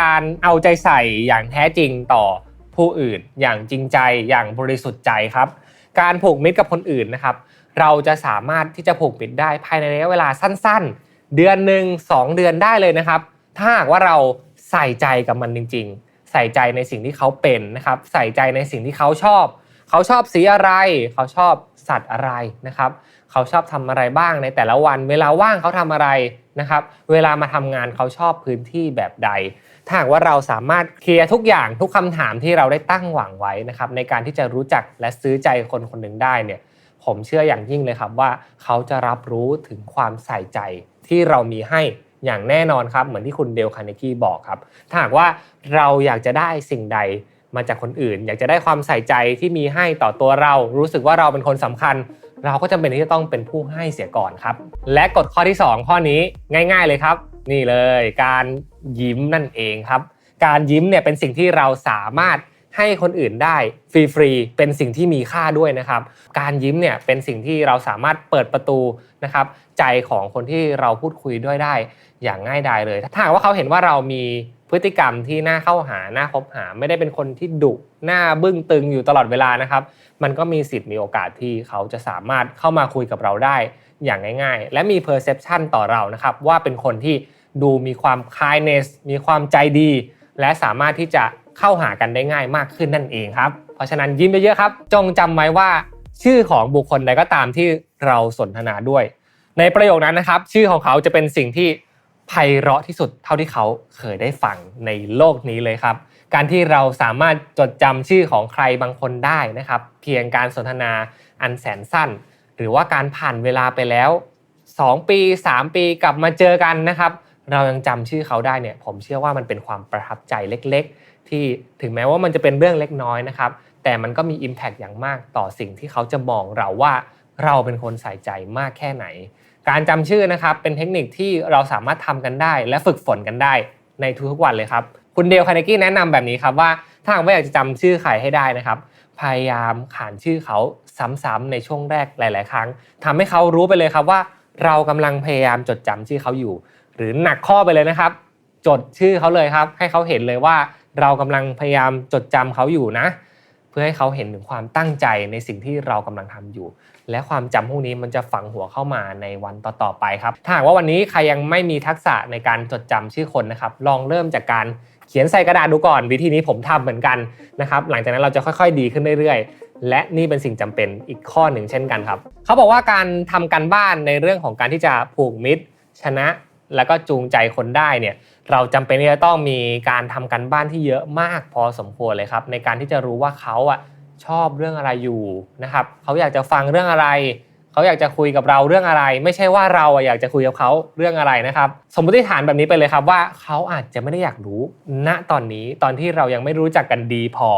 การเอาใจใส่อย่างแท้จริงต่อผู้อื่น อย่างจริงใจอย่างบริสุทธิ์ใจครับ การผูกมิตรกับคนอื่นนะครับ เราจะสามารถที่จะผูกมิตรได้ภายในระยะเวลาสั้น ๆ เดือนหนึ่งสองเดือนได้เลยนะครับ ถ้าหากว่าเราใส่ใจกับมันจริง ๆ ใส่ใจในสิ่งที่เขาเป็นนะครับ ใส่ใจในสิ่งที่เขาชอบ เขาชอบสีอะไร เขาชอบสัตว์อะไรนะครับ เขาชอบทำอะไรบ้างในแต่ละวัน เวลาว่างเขาทำอะไร นะครับ เวลามาทำงานเขาชอบพื้นที่แบบใด ถ้าหากว่าเราสามารถเคลียร์ทุกอย่างทุกคำถามที่เราได้ตั้งหวังไว้นะครับ ในการที่จะรู้จักและซื้อใจคนคนหนึ่งได้เนี่ย ผมเชื่ออย่างยิ่งเลยครับว่าเขาจะรับรู้ถึงความใส่ใจที่เรามีให้อย่างแน่นอนครับ เหมือนที่คุณเดลคาร์เนกี้บอกครับ ถ้าหากว่าเราอยากจะได้สิ่งใดมาจากคนอื่น อยากจะได้ความใส่ใจที่มีให้ต่อตัวเรา รู้สึกว่าเราเป็นคนสำคัญ เราก็จำเป็นที่จะต้องเป็นผู้ให้เสียก่อนครับ และกฎข้อที่ 2 ข้อนี้ง่าย ๆเลยครับ นี่เลยการยิ้มนั่นเองครับ การยิ้มเนี่ยเป็นสิ่งที่เราสามารถ ให้คนอื่นได้ฟรีๆเป็นสิ่งที่มีค่าด้วยนะครับ การยิ้มเนี่ยเป็นสิ่งที่เราสามารถเปิดประตูนะครับใจของคนที่เราพูดคุยด้วยได้อย่างง่ายดายเลย ถ้าหากว่าเขาเห็นว่าเรามีพฤติกรรมที่น่าเข้าหาน่าคบหา ไม่ได้เป็นคนที่ดุหน้าบึ้งตึงอยู่ตลอดเวลานะครับ มันก็มีสิทธิ์มีโอกาสที่เขาจะสามารถเข้ามาคุยกับเราได้อย่างง่าย ๆ และมี perception ต่อเรานะครับว่าเป็นคนที่ดูมีความ kindness มีความใจดี และสามารถที่จะ เข้าหากันได้ง่ายมากขึ้นนั่นเองครับ เพราะฉะนั้นยิ้มไปเยอะๆครับ จงจำไว้ว่า ชื่อของบุคคลใดก็ตามที่เราสนทนาด้วย ในประโยคนั้นนะครับ ชื่อของเขาจะเป็นสิ่งที่ไพเราะที่สุดเท่าที่เขาเคยได้ฟังในโลกนี้เลยครับ การที่เราสามารถจดจำชื่อของใครบางคนได้นะครับ เพียงการสนทนาอันแสนสั้น หรือว่าการผ่านเวลาไปแล้ว 2 ปี 3 ปีกลับมาเจอกันนะครับ เรายังจำชื่อเขาได้เนี่ยผมเชื่อว่ามันเป็นความประทับใจเล็ก ที่ถึงแม้ว่ามันจะเป็นเรื่องเล็กน้อยนะครับ แต่มันก็มี Impact อย่างมากต่อสิ่งที่เขาจะมองเราว่าเราเป็นคนใส่ใจมากแค่ไหน การจำชื่อนะครับเป็นเทคนิคที่เราสามารถทำกันได้ และฝึกฝนกันได้ในทุกๆวันเลยครับคุณเดลคาเนกี้แนะนำแบบนี้ครับว่าถ้าหากว่าอยากจะจำชื่อใครให้ได้นะครับ พยายามขานชื่อเขาซ้ำๆในช่วงแรกหลาย ๆ ครั้งทำให้เขารู้ไปเลยครับว่า เรากำลังพยายามจดจำชื่อเขาอยู่ หรือหนักข้อไปเลยนะครับ จดชื่อเขาเลยครับ ให้เขาเห็นเลยว่า เรากำลังพยายามจดจำเขาอยู่นะ เพื่อให้เขาเห็นถึงความตั้งใจในสิ่งที่เรากำลังทำอยู่ และความจำพวกนี้มันจะฝังหัวเข้ามาในวันต่อๆไปครับ ถ้าหากว่าวันนี้ใครยังไม่มีทักษะในการจดจำชื่อคนนะครับ ลองเริ่มจากการเขียนใส่กระดาษดูก่อน วิธีนี้ผมทำเหมือนกันนะครับ หลังจากนั้นเราจะค่อยๆ ดีขึ้นเรื่อยๆ และนี่เป็นสิ่งจำเป็นอีกข้อหนึ่งเช่นกันครับ เขาบอกว่าการทำการบ้านในเรื่องของการที่จะผูกมิตร ชนะ แล้วก็จูงใจคนได้เนี่ยเราจำเป็นที่จะต้องมีการทำการบ้านที่เยอะมากพอสมควรเลยครับ ในการที่จะรู้ว่าเขาอะชอบเรื่องอะไรอยู่นะครับเขาอยากจะฟังเรื่องอะไรเขาอยากจะคุยกับเราเรื่องอะไร ไม่ใช่ว่าเราอะอยากจะคุยกับเขาเรื่องอะไรนะครับ สมมติฐานแบบนี้ไปเลยครับว่าเขาอาจจะไม่ได้อยากรู้ณตอนนี้ตอนที่เรายังไม่รู้จักกันดีพอ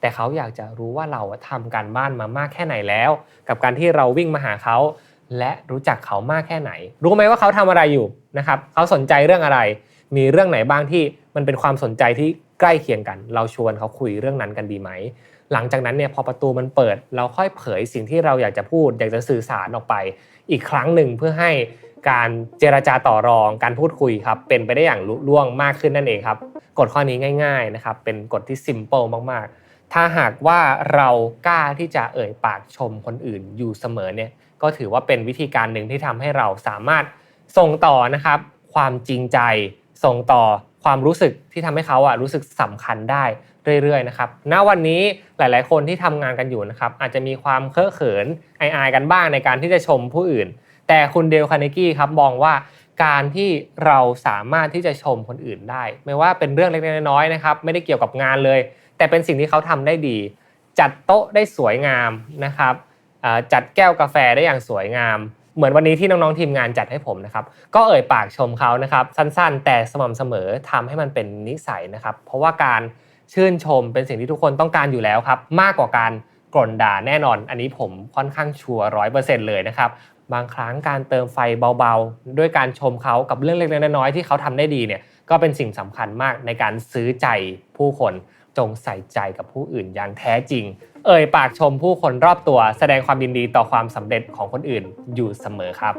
แต่เขาอยากจะรู้ว่าเราอะทำการบ้านมามากแค่ไหนแล้ว กับการที่เราวิ่งมาหาเขา และรู้จักเขามากแค่ไหน รู้ไหมว่าเขาทำอะไรอยู่นะครับเขาสนใจเรื่องอะไร มีเรื่องไหนบ้างที่มันเป็นความสนใจที่ใกล้เคียงกัน เราชวนเขาคุยเรื่องนั้นกันดีไหม หลังจากนั้นเนี่ยพอประตูมันเปิด เราค่อยเผยสิ่งที่เราอยากจะพูด อยากจะสื่อสารออกไป อีกครั้งหนึ่งเพื่อให้การเจรจาต่อรองการพูดคุยครับเป็นไปได้อย่างลุล่วงมากขึ้นนั่นเองครับกฎข้อนี้ง่าย ๆนะครับ เป็นกฎที่ simple มากๆ ถ้าหากว่าเรากล้าที่จะเอ่ยปากชมคนอื่นอยู่เสมอเนี่ย ก็ถือว่าเป็นวิธีการหนึ่งที่ทำให้เราสามารถส่งต่อนะครับความจริงใจส่งต่อความรู้สึกที่ทำให้เขาอะรู้สึกสำคัญได้เรื่อยๆนะครับณวันนี้หลายๆ คนที่ทำงานกันอยู่นะครับอาจจะมีความเคอะเขินอายๆกันบ้างในการที่จะชมผู้อื่น แต่คุณเดลคาร์เนกี้ครับมองว่าการที่เราสามารถที่จะชมคนอื่นได้ ไม่ว่าเป็นเรื่องเล็กๆน้อยๆนะครับไม่ได้เกี่ยวกับงานเลย แต่เป็นสิ่งที่เขาทำได้ดี จัดโต๊ะได้สวยงามนะครับ จัดแก้วกาแฟได้อย่างสวยงาม เหมือนวันนี้ที่น้องๆทีมงานจัดให้ผมนะครับ ก็เอ่ยปากชมเขานะครับ สั้นๆ แต่สม่ำเสมอทำให้มันเป็นนิสัยนะครับ เพราะว่าการชื่นชมเป็นสิ่งที่ทุกคนต้องการอยู่แล้วครับ มากกว่าการกล่นด่าแน่นอน อันนี้ผมค่อนข้างชัวร์ร้อยเปอร์เซ็นต์เลยนะครับ บางครั้งการเติมไฟเบาๆ ด้วยการชมเขากับเรื่องเล็กๆน้อยๆที่เขาทำได้ดีเนี่ย ก็เป็นสิ่งสำคัญมากในการซื้อใจผู้คนจงใส่ใจกับผู้อื่นอย่างแท้จริง เอ่ยปากชมผู้คนรอบตัวแสดงความยินดีต่อความสำเร็จของคนอื่นอยู่เสมอครับ